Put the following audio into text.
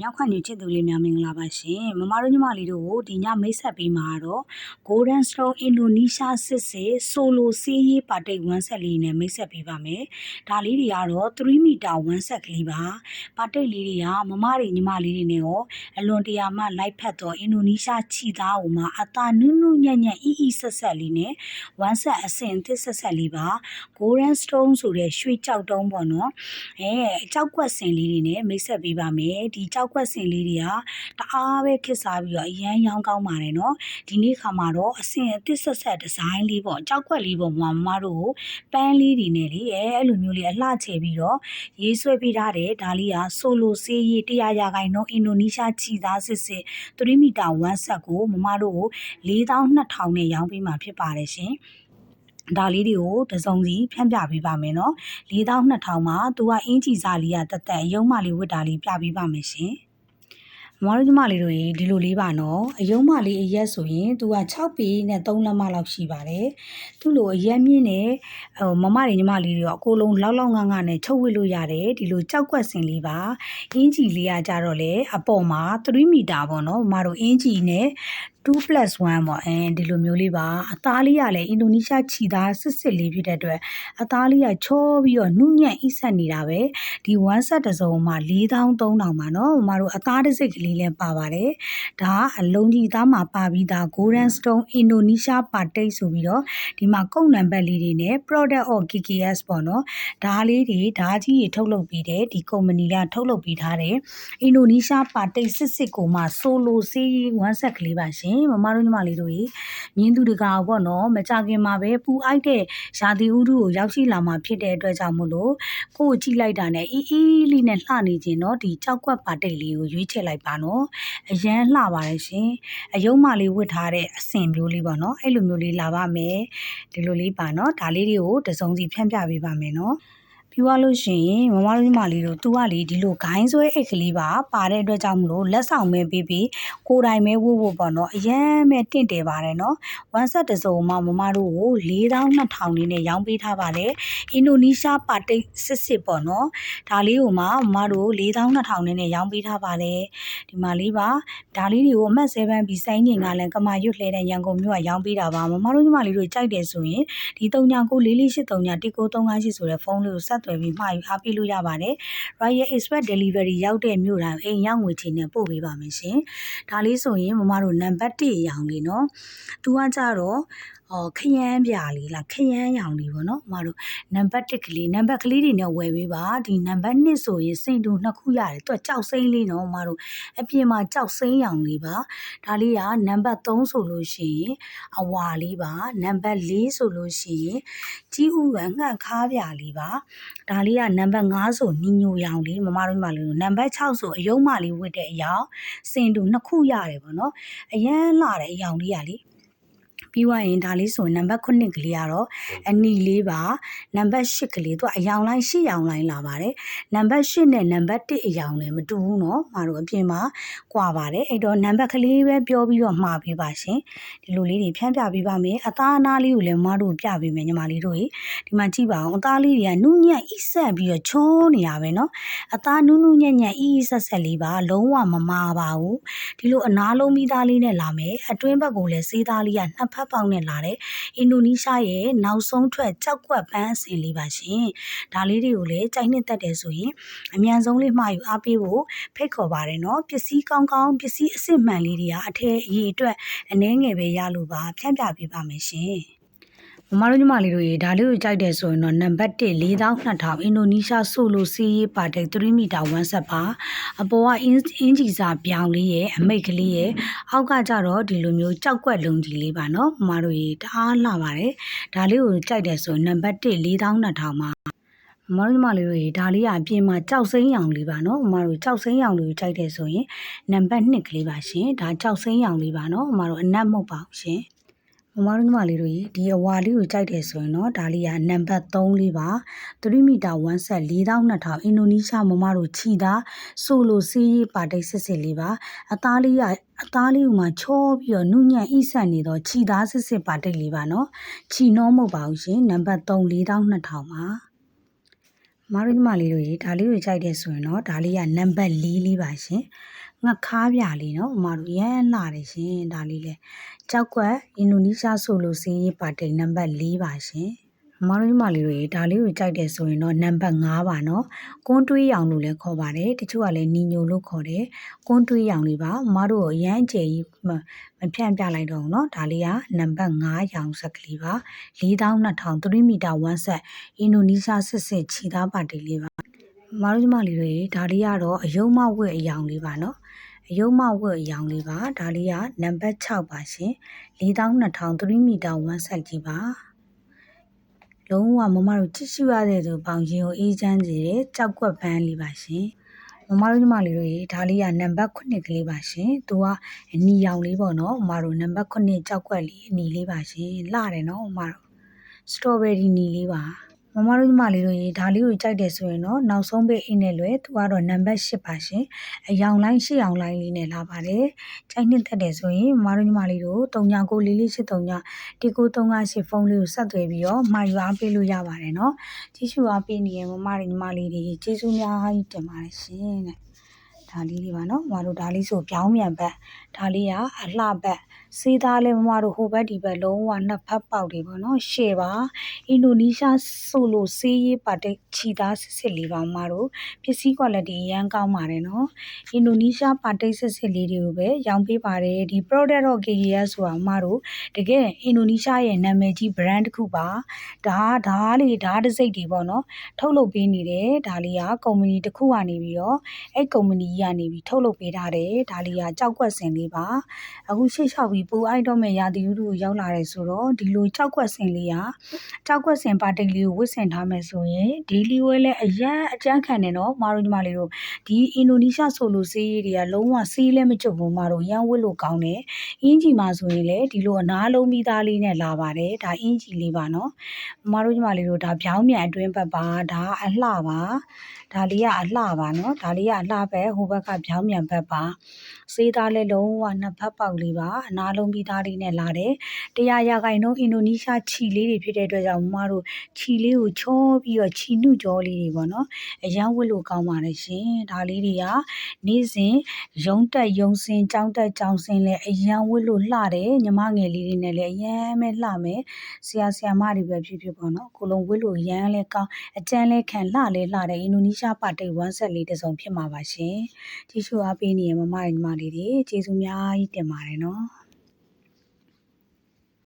မြောက်ခန့်နေချစ်သူလေးများမင်္ဂလာပါရှင်မမတို့ညီမလေးတို့ကိုဒီညမိတ်ဆက်ပေးမှာတော့ Golden Stone Indonesia စစ်စစ်ဆိုလိုစီးရေးပါတိတ်1ဆက်လေးနဲ့မိတ်ဆက်ပေးပါမယ်ဒါလေးတွေကတော့3မီတာ1ဆက်ကလေးပါပါတိတ်လေးတွေကမမတွေညီမလေးတွေနဲ့ရောအလွန်တရာမှလိုက်ဖက်တော့အင်ဒိုနီးရှားခြီသားဟိုမှာအသာနုနုညံ့ညံ့အီအီဆက်ဆက်လေးနဲ့1ဆက်အစင်တစ်ဆက်ဆက်လေးပါ Golden Stone ဆိုတဲ့ရွှေကြောက်တုံးပေါ့နော်အဲကြောက်ကွက်စင်လေးတွေနဲ့မိတ်ဆက်ပေးပါမယ်ဒီကြောက်ကွက်စင်လေးတွေကတအားပဲခစ်စားပြီးတော့အရန်ရောင်းကောင်းပါတယ်နော်ဒီနေ့ခါမှာတော့အစင်အသစ်ဆက်ဆက်ဒီဇိုင်းလေးပေါ့ကြောက်ကွက်လေးပေါ့မမမတို့ကိုပန်းလေးတွေနဲ့လေအဲအဲ့လိုမျိုးလေးအလှချေပြီးတော့ရေးဆွဲပေးထားတယ်ဒါလေးကဆိုလိုဆေးရေး100ရာခိုင်နှုန်းအင်ဒိုနီးရှားခြီသားစစ်စစ်3မီတာ1ဆက်ကိုမမတို့ကို4200နဲ့ရောင်းပေးမှာဖြစ်ပါတယ်ရှင် ဒါလေးတွေကိုတစုံစီဖြန့်ပြပေးပါမယ်နော်4200မှာသူကအင်ဂျီစားလေးကတက်တက်ရုံးမလေးဝတ်တာလေးပြပေးပါမယ်ရှင်မမတို့ညီမလေးတို့ရေဒီလိုလေးပါနော်အယုံမလေးအရက်ဆိုရင်သူက6ပေနဲ့3လက်မလောက်ရှိပါတယ်သူ့လိုအရက်မြင့်နဲ့ဟိုမမတွေညီမလေးတွေရောအကိုလုံးလောက်လောက်ငငနဲ့ချုပ်ဝစ်လို့ရတယ်ဒီလိုကြောက်ကွက်စင်လေးပါအင်ဂျီလေးကကြတော့လေအပေါ်မှာ3မီတာပေါ့နော်မမတို့အင်ဂျီနဲ့ 2+1 ပေါ့အဲဒီလိုမျိုးလေးပါအသားလေးကလည်းအင်ဒိုနီးရှားခြီသားစစ်စစ်လေးဖြစ်တဲ့အတွက်အသားလေးကချောပြီးတော့နုညံ့အိဆက်နေတာပဲဒီ1ဆက်တစ်စုံမှာ4300ပါနော်ဥမာတို့အသားတစ်စိတ်ကလေးလည်းပါပါတယ်ဒါကအလုံးကြီးသားမှာပါပြီးသား Golden Stone Indonesia Partake ဆိုပြီးတော့ဒီမှာကုတ်နံပါတ်လေးတွေနဲ့ Product of KKS ပေါ့နော်ဒါလေးတွေဒါကြီးတွေထုတ်လုပ်ပြီးတယ်ဒီကုမ္ပဏီကထုတ်လုပ်ပြီးထားတယ် Indonesia Partake စစ်စစ်ကိုမှ solo စီး1ဆက်ကလေးပါရှင်ရှင်မမတို့ညီမလေးတို့ရေမြင်းသူတကာပေါ့နော်မကြခင်မှာပဲပူအိုက်တဲ့ရာသီဥတုကိုရောက်ရှိလာမှာဖြစ်တဲ့အတွက်ကြောင့်မို့လို့ကိုယ်ကြည့်လိုက်တာနဲ့အီးအီးလေးနဲ့လှနေခြင်းနော်ဒီကြောက်ကွက်ပါတိတ်လေးကိုရွေးချယ်လိုက်ပါနော်အရန်လှပါတယ်ရှင်အယုံမလေးဝတ်ထားတဲ့အစင်မျိုးလေးပေါ့နော်အဲ့လိုမျိုးလေးလာပါမယ်ဒီလိုလေးပါနော်ဒါလေးတွေကိုတစုံစီဖြန့်ပြပေးပါမယ်နော် ပြီးသွားလို့ရှိရင်မမတို့ညီမလေးတို့သူကလေဒီလိုဂိုင်းဆွဲအိတ်ကလေးပါပါတဲ့အတွက်ကြောင့်မလို့လက်ဆောင်မဲပေးပြီးကိုယ်တိုင်မဲဝုတ်ဖို့ပေါ့နော်အရန်မဲတင့်တယ်ပါတယ်နော်1 set တစ်စုံမှာမမတို့ကို4200လေးနဲ့ရောင်းပေးထားပါတယ်အင်ဒိုနီးရှားပါတိတ်စစ်စစ်ပေါ့နော်ဒါလေးကိုမှမမတို့4200လေးနဲ့ရောင်းပေးထားပါတယ်ဒီမှာလေးပါဒါလေးတွေကိုအမှတ်7ပြီးစိုင်းငင်ကလည်းကမာရွတ်လှဲတဲ့ရန်ကုန်မြို့ကရောင်းပေးတာပါမမတို့ညီမလေးတို့ကြိုက်တယ်ဆိုရင်ဒီ39944339တိကို358ဆိုတဲ့ဖုန်းလေးကိုဆက်သွယ်ပြီးမှာယူအားပေးလို့ရပါတယ် Royal Express Delivery ရောက်တဲ့မြို့တိုင်းအိမ်ရောက်ငွေချေနဲ့ပို့ပေးပါမယ်ရှင်ဒါလေးဆိုရင်မမတို့နံပါတ်1ရောင်လေးနော်သူကကြတော့ အော်ခရမ်းပြလေးလားခရမ်းရောင်လေးပေါ့နော်မတို့နံပါတ်1ကလေးနံပါတ်ကလေးတွေနဲ့ဝယ်ပေးပါဒီနံပါတ်2ဆိုရင်စိန်တူနှစ်ခုရတယ်သူကကြောက်စိမ့်လေးနော်မတို့အပြင်မှာကြောက်စိမ့်ရောင်လေးပါဒါလေးကနံပါတ်3ဆိုလို့ရှိရင်အဝါလေးပါနံပါတ်4ဆိုလို့ရှိရင်ကြီးဥကငှန့်ခါးပြလေးပါဒါလေးကနံပါတ်5ဆိုညီညိုရောင်လေးမမတို့မှလေးနံပါတ်6ဆိုအယုံမလေးဝတ်တဲ့အယောင်စင်တူနှစ်ခုရတယ်ပေါ့နော်အရန်လှတဲ့အယောင်လေးကလေ ပြီးွားရင်ဒါလေးဆိုရင်နံပါတ်9ကလေးကတော့အနီလေးပါနံပါတ်10ကလေးသူကအယောင်လိုင်း10ယောင်လိုင်းလာပါတယ်နံပါတ်10နဲ့နံပါတ်1အယောင်လည်းမတူဘူးเนาะမတို့အပြင်မှာကွာပါတယ်အဲ့တော့နံပါတ်ကလေးပဲပြောပြီးတော့မှာပေးပါရှင်ဒီလိုလေးတွေဖြန့်ပြပေးပါမယ်အသားအနားလေးကိုလည်းမတို့ပြပေးမယ်ညီမလေးတို့ရေဒီမှာကြည့်ပါအောင်အသားလေးတွေကနုညံ့အိဆက်ပြီးတော့ချုံးနေရပဲเนาะအသားနုနုညံ့ညံ့အိဆက်ဆက်လေးပါလုံးဝမမာပါဘူးဒီလိုအနားလုံးမိသားလေးနဲ့လာမယ်အတွင်းဘက်ကိုလည်းစေးသားလေးကနှစ်ဖက် ပေါက်နဲ့လာတယ်အင်ဒိုနီးရှားရဲ့နောက်ဆုံးထွက်ကြောက်ကွက်ပန်းအစင်လေးပါရှင်ဒါလေးတွေကိုလည်းကြိုက်နှစ်သက်တယ်ဆိုရင်အမြန်ဆုံးလေးမှာယူအားပေးဖို့ဖိတ်ခေါ်ပါတယ်နော်ပစ္စည်းကောင်းကောင်းပစ္စည်းအစစ်မှန်လေးတွေကအထည်အရေးအတွက်အနှဲငယ်ပဲရလို့ပါဖြန့်ပြပေးပါမယ်ရှင် မမတို့ညီမလေးတို့ရေဒါလေးကိုကြိုက်တယ်ဆိုရင်တော့နံပါတ်1 4200အင်ဒိုနီးရှားဆိုလိုစီးရေးပါတဲ့3မီတာ1ဆက်ပါအပေါ်ကအင်းအင်းကြီးစာပြောင်းလေးရဲ့အမိတ်ကလေးရဲ့အောက်ကကြတော့ဒီလိုမျိုးကြောက်ကွက်လုံးကြီးလေးပါနော်မမတို့ရေတအားလှပါတယ်ဒါလေးကိုကြိုက်တယ်ဆိုရင်နံပါတ်1 4200မှာမမတို့ညီမလေးတို့ရေဒါလေးကအပြင်မှာကြောက်စိမ့်ရောင်လေးပါနော်မမတို့ကြောက်စိမ့်ရောင်လေးကိုကြိုက်တယ်ဆိုရင်နံပါတ်2ကလေးပါရှင်ဒါကြောက်စိမ့်ရောင်လေးပါနော်မမတို့အနက်မဟုတ်ပါဘူးရှင် မမတို့ညီမလေးတို့ရေဒီအဝါလေးကိုကြိုက်တယ်ဆိုရင်တော့ဒါလေးကနံပါတ်3လေးပါ3မီတာ1ဆက်4200အင်ဒိုနီးရှားမမတို့ခြီသားဆိုလိုစီးရေးပါတိတ်စစ်စစ်လေးပါအသားလေးကအသားလေးကမှချောပြီးတော့နုညံ့အိဆက်နေတော့ခြီသားစစ်စစ်ပါတိတ်လေးပါနော်ခြီနှောမဟုတ်ပါဘူးရှင်နံပါတ်3 4200ပါမမတို့ညီမလေးတို့ရေဒါလေးကိုကြိုက်တယ်ဆိုရင်တော့ဒါလေးကနံပါတ်4လေးပါရှင် ငခါပြလေးနော်ဥမာတို့ရမ်းလာတယ်ရှင်ဒါလေးလဲကြောက်ကွက်အင်ဒိုနီးရှားဆိုလိုစင်းရေးပါတိန်နံပါတ်4ပါရှင်အမတို့ညီမလေးတို့ရေဒါလေးကိုကြိုက်တယ်ဆိုရင်တော့နံပါတ်5ပါနော်ကွန်းတွေးရောင်လို့လည်းခေါ်ပါတယ်တချို့ကလည်းနီညိုလို့ခေါ်တယ်ကွန်းတွေးရောင်လေးပါအမတို့ရမ်းကျယ်ကြီးမဖြန့်ပြလိုက်တော့ဘူးနော်ဒါလေးကနံပါတ်5ရောင်ဆက်ကလေးပါ4200 3မီတာ1ဆက်အင်ဒိုနီးရှားစစ်စစ်ခြေသားပါတီလေးပါ မတို့ညီမလေးတွေဒါလေးကတော့အယုံမဝက်အယောင်လေးပါနော်အယုံမဝက်အယောင်လေးပါဒါလေးကနံပါတ်6ပါရှင်4200 3မီတာ1ဆက်ကြီးပါလုံးဝမမတို့ချစ်ရှိရတဲ့သူပေါင်ရင်ကိုအေးချမ်းစေတဲ့ကြောက်ကွက်ပန်းလေးပါရှင်မမတို့ညီမလေးတို့ဒါလေးကနံပါတ်9ကလေးပါရှင်။သူကအနီရောင်လေးပေါ့နော်။မမတို့နံပါတ်9ကြောက်ကွက်လေးအနီလေးပါရှင်။လှတယ်နော်မမတို့။စတော်ဘယ်ရီနီလေးပါ။ မမတို့ညီမလေးတို့ရေဒါလေးကိုကြိုက်တယ်ဆိုရင်တော့နောက်ဆုံးပိတ်အိတ်နဲ့လွယ်သူကတော့နံပါတ်10ပါရှင်။အယောင်လိုင်း8ယောင်လိုင်းလေးနဲ့လာပါတယ်။ကြိုက်နှစ်သက်တယ်ဆိုရင်မမတို့ညီမလေးတို့39လေးလေး83ည1938ဖုန်းလေးကိုဆက်သွယ်ပြီးတော့မှာယူအားပေးလို့ရပါတယ်နော်။ကြည့်ရှုအားပေးနေရင်မမတို့ညီမလေးတွေကျေးဇူးများကြီးတင်ပါတယ်ရှင်တဲ့။ ဒါလေးတွေပါနော်မမတို့ဒါလေးဆိုပြောင်းမြန်ဘက်ဒါလေးကအလှဘက်စေးသားလဲမမတို့ဟိုဘက်ဒီဘက်လုံးဝနှစ်ဖက်ပေါက်တွေပေါ့နော်ရှေ့ပါအင်ဒိုနီးရှားဆိုလို့စေးရေးပါတိတ်ချီသားစစ်စစ်လေးပါမမတို့ပစ္စည်း quality အရန်ကောင်းပါတယ်နော်အင်ဒိုနီးရှားပါတိတ်စစ်စစ်လေးတွေကိုပဲရောင်းပေးပါတယ်ဒီ product တော့ KKS ဆိုတာမမတို့တကယ်အင်ဒိုနီးရှားရဲ့နာမည်ကြီး brand တစ်ခုပါဒါဓာတ်လေးဓာတ်တစိတ်တွေပေါ့နော်ထုတ်လုပ်ပေးနေတယ်ဒါလေးကကုမ္ပဏီတစ်ခုကနေပြီးတော့အဲ့ကုမ္ပဏီကြီးကနေပြီးထုတ်လုပ်ပေးထားတယ်ဒါလေးကကြောက်ကွက်စင်လေးပါအခုရှေ့လျှောက်ပြီးပူအိုက်တော့မဲ့ရာသီဥတုကိုရောက်လာတယ်ဆိုတော့ဒီလိုကြောက်ကွက်စင်လေးကကြောက်ကွက်စင်ပါတိတ်လေးကိုဝတ်ဆင်ထားမယ်ဆိုရင်ဒီလီဝဲလဲအရန်အကြမ်းခံနေတော့မာတို့ညီမလေးတို့ဒီအင်ဒိုနီးရှားဆိုလိုစေးတွေကလုံးဝစေးလဲမကျုပ်ဘူးမာတို့ရန်ဝတ်လို့ကောင်းတယ်အင်ဂျီမှာဆိုရင်လေဒီလိုအနားလုံးပြီးသားလေးနဲ့လာပါတယ်ဒါအင်ဂျီလေးပါနော်မာတို့ညီမလေးတို့ဒါပြောင်းမြန်အတွင်းဘက်ပါဒါအလှပါဒါလေးကအလှပါနော်ဒါလေးကအလှပဲဟိုဘက်ကပြောင်းမြန်ဘက်ပါစေးသားလဲလုံးဝနှစ်ဖက်ပေါက်လေးပါအနားလုံးပြီးသားလေးနဲ့လာတယ်တရားရာခိုင်နှုန်းအင်ဒိုနီးရှားခြီလေးတွေဖြစ်တဲ့အတွက်ကြောင့်မမတို့ခြီလေးကိုချောပြီးတော့ခြီနှုကြောလေးတွေပေါ့နော်အရန်ဝတ်လို့ကောင်းပါတယ်ရှင်ဒါလေးတွေကနေ့စဉ်ရုံတက်ရုံစင်ကြောင်းတက်ကြောင်းစင်လဲအရန်ဝတ်လို့လှတယ်ညီမငယ်လေးတွေနဲ့လည်းအရန်ပဲလှမယ်ဆရာဆရာမတွေပဲဖြစ်ဖြစ်ပေါ့နော်ကိုလုံးဝတ်လို့ရန်လဲကောင်းအကျန်းလဲခံလှလဲလှတယ်အင်ဒိုနီးရှားပါတိတ်ဝမ်းဆက်လေးတစ်စုံဖြစ်မှာပါရှင်ကြည့်ရှုအားပေးနေရမမညီမလေးတွေကျေးဇူးများကြီးတင်ပါတယ်နော်